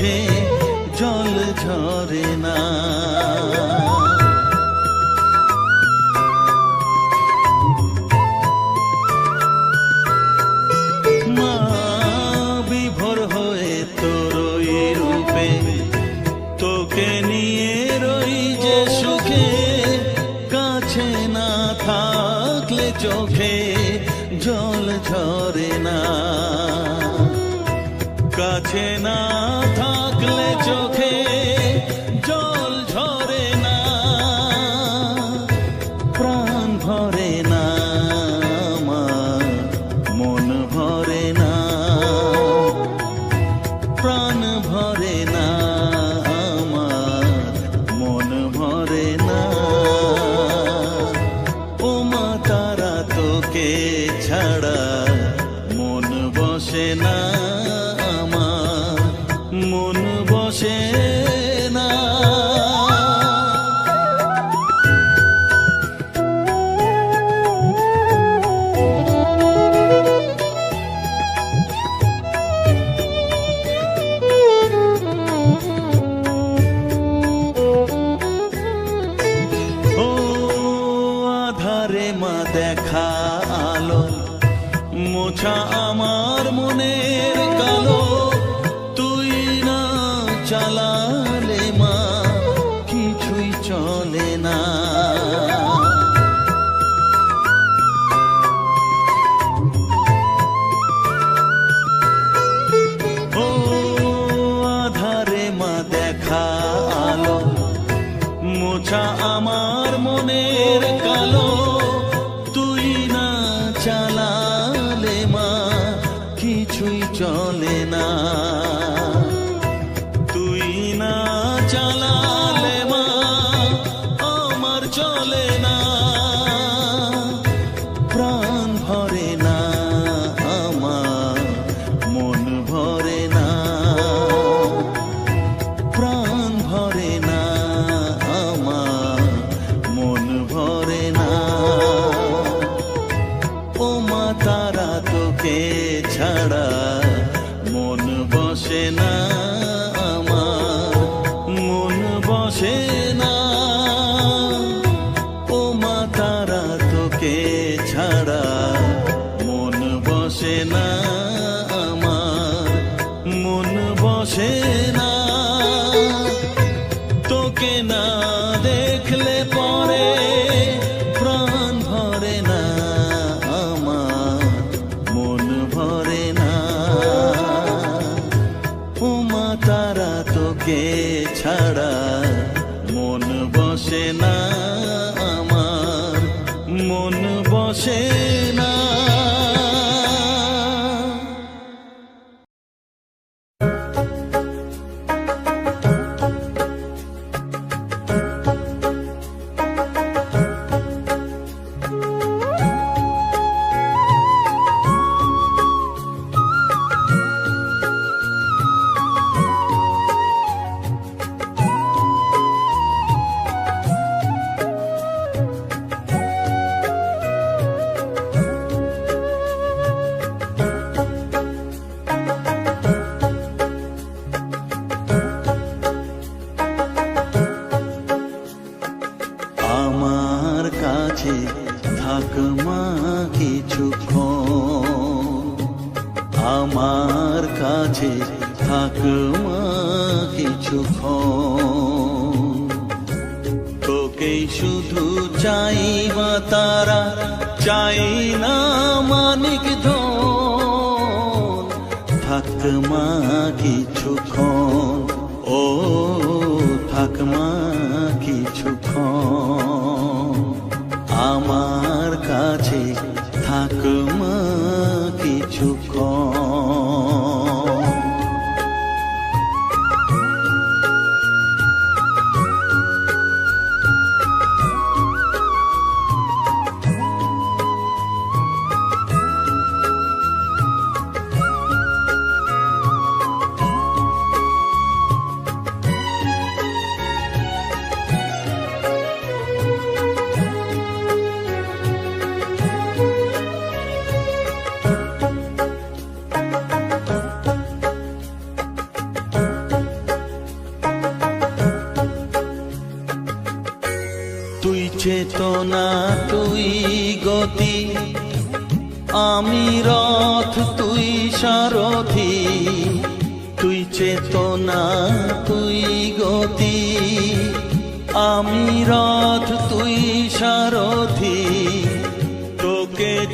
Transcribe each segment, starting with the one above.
চোখে জল ঝরে না। মোছা আমার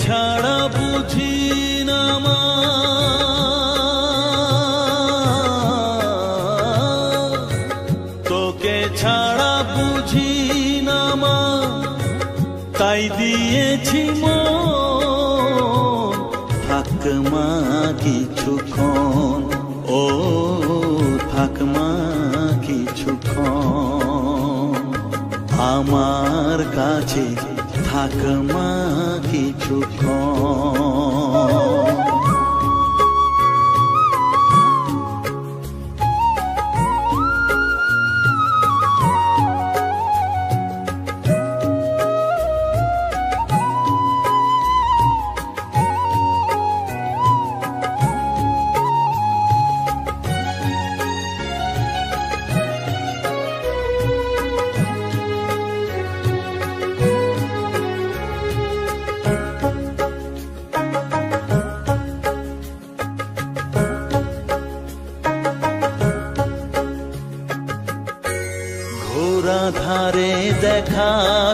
ছাড়া বুঝি না মা। তোকে ছাড়া বুঝি না মা। তাই দিয়েছি মা কিছুক্ষণ। ও, থাক মা কিছুক্ষণ। আমার কাছে থাক মা কিছুক্ষণ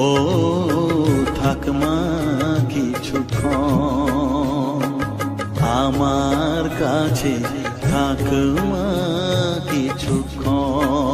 ও থাকমা কিছু আমার কাছে থাকমা কিছু কিছুক্ষণ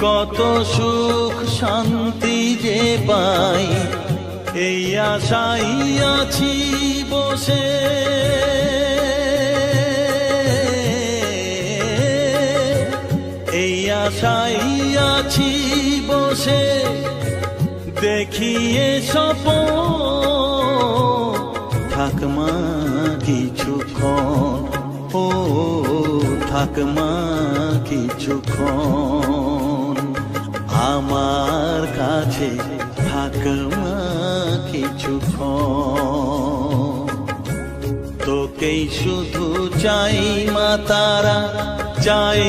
কত সুখ শান্তি যে পাই। এই আশাই আছি বসে। এই আশাই আছি বসে। দেখিয়ে সপ থাক মা কিছুক্ষণ ও, থাক মা কিছুক্ষণ আমার কাছে থাক মা কিছুক্ষণ তোকেই শুধু চাই মা তারা, চাই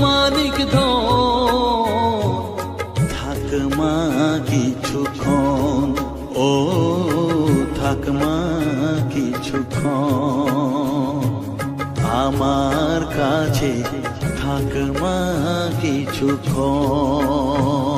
মানিক ধন। থাক মা কিছুক্ষণ ও থাক মা কিছুক্ষণ আমার কাছে থাক মা কিছুক্ষণ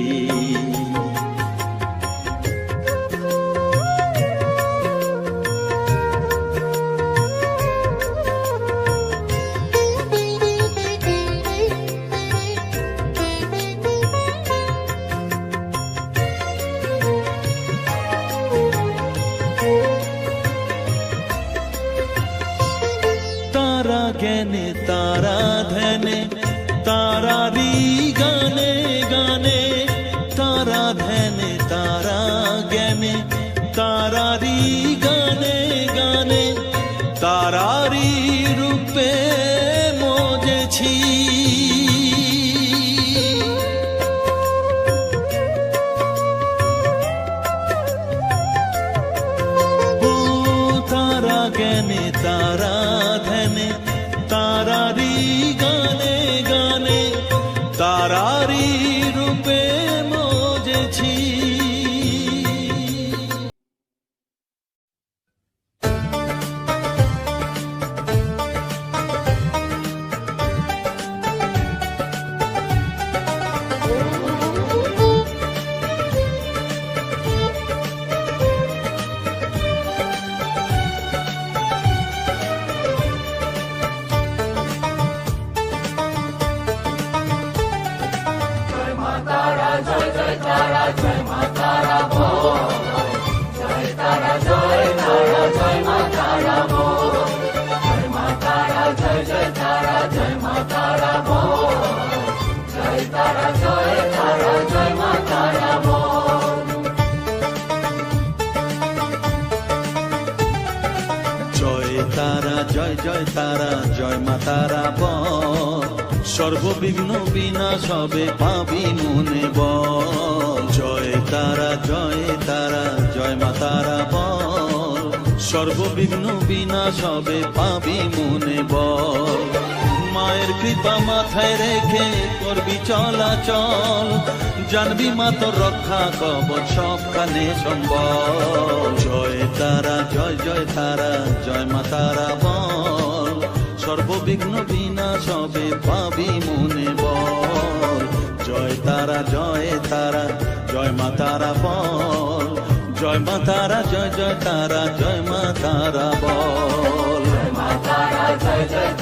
யாராரீ তারা, জয় জয় তারা, জয় মা তারা ব সর্ববিঘ্ন বিনাশ হবে পাবি মনে ব জয় তারা জয় তারা, জয় মা তারা ব সর্ববিঘ্ন বিনাশ হবে পাবি মনে বল। মায়ের কৃপা মাথায় রেখে করবি চলাচল। জানবি মা তোর রক্ষা কবচ সবখানে সম্বল। জয় তারা, জয় জয় তারা, জয় মা তারা বল। সর্ববিঘ্ন বিনাশ হবে পাবি মনে বল। জয় তারা জয় তারা, জয় মা তারা বল। জয় মা তারা, জয় জয় তারা, জয় মা তারা বল। জীবন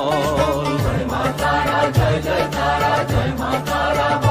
এ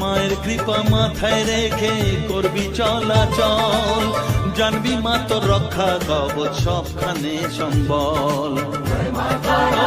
মায়ের কৃপা মাথায় রেখে করবি চলাচল জানবি মা তোর রক্ষা কবচ সবখানে সম্বল। তারা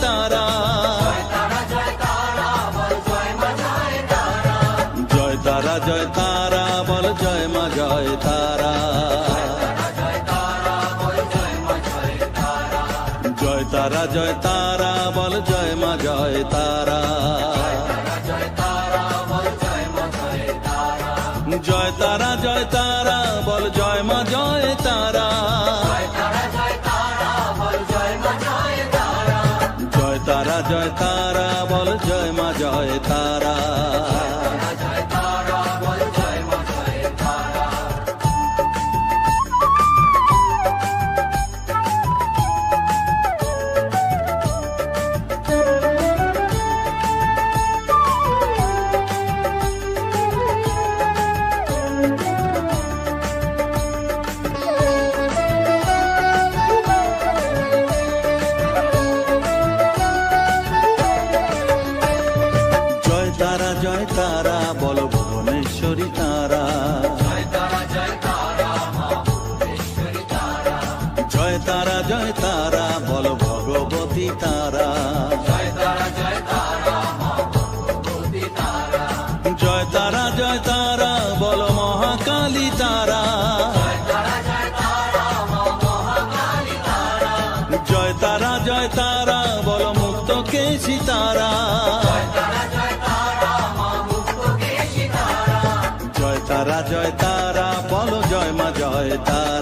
মুক্তকেশী জয় তারা জয় তারা বলো জয় মা জয় তারা।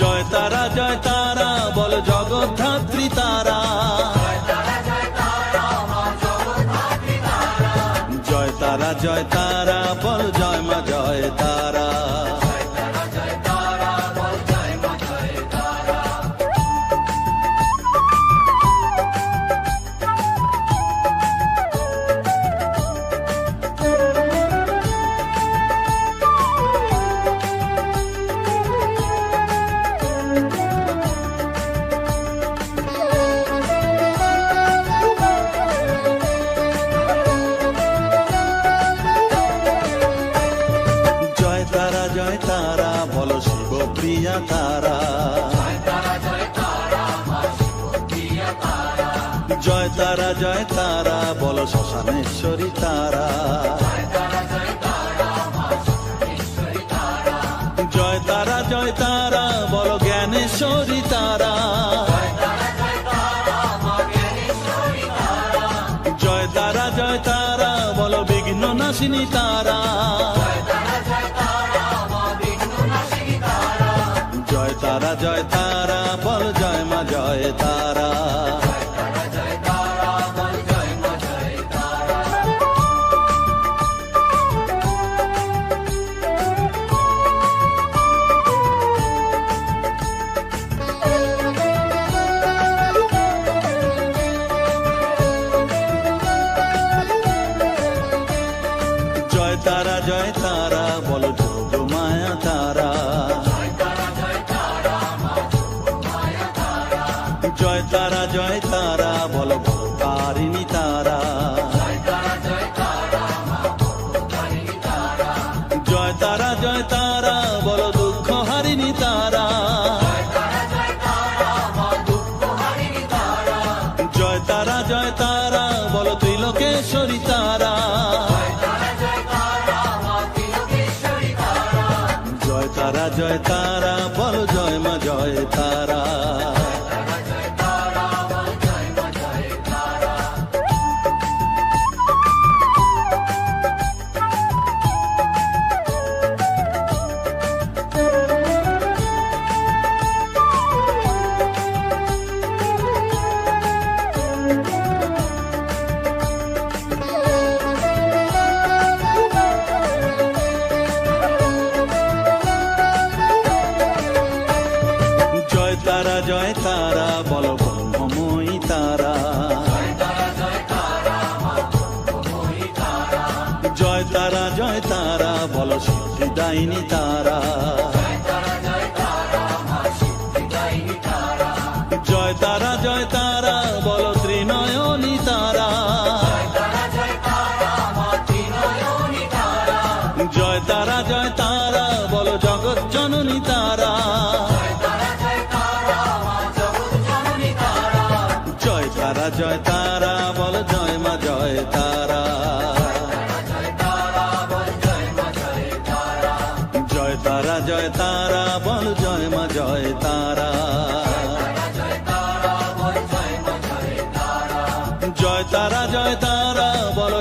জয় তারা জয় তারা বল জগৎ তারা। জয় তারা জয় তারা হলো শ্মশানেশ্বরী তারা। জয় তারা জয় তারা, বলো জ্ঞানেশ্বরী তারা। জয় তারা জয় তারা, বলো বিঘ্ন নাশিনী তারা। জয় তারা জয় তারা বলো বলো তারিণী তারা। সিদ্ধিদায়িনী তারা জয় তারা জয় তারা বল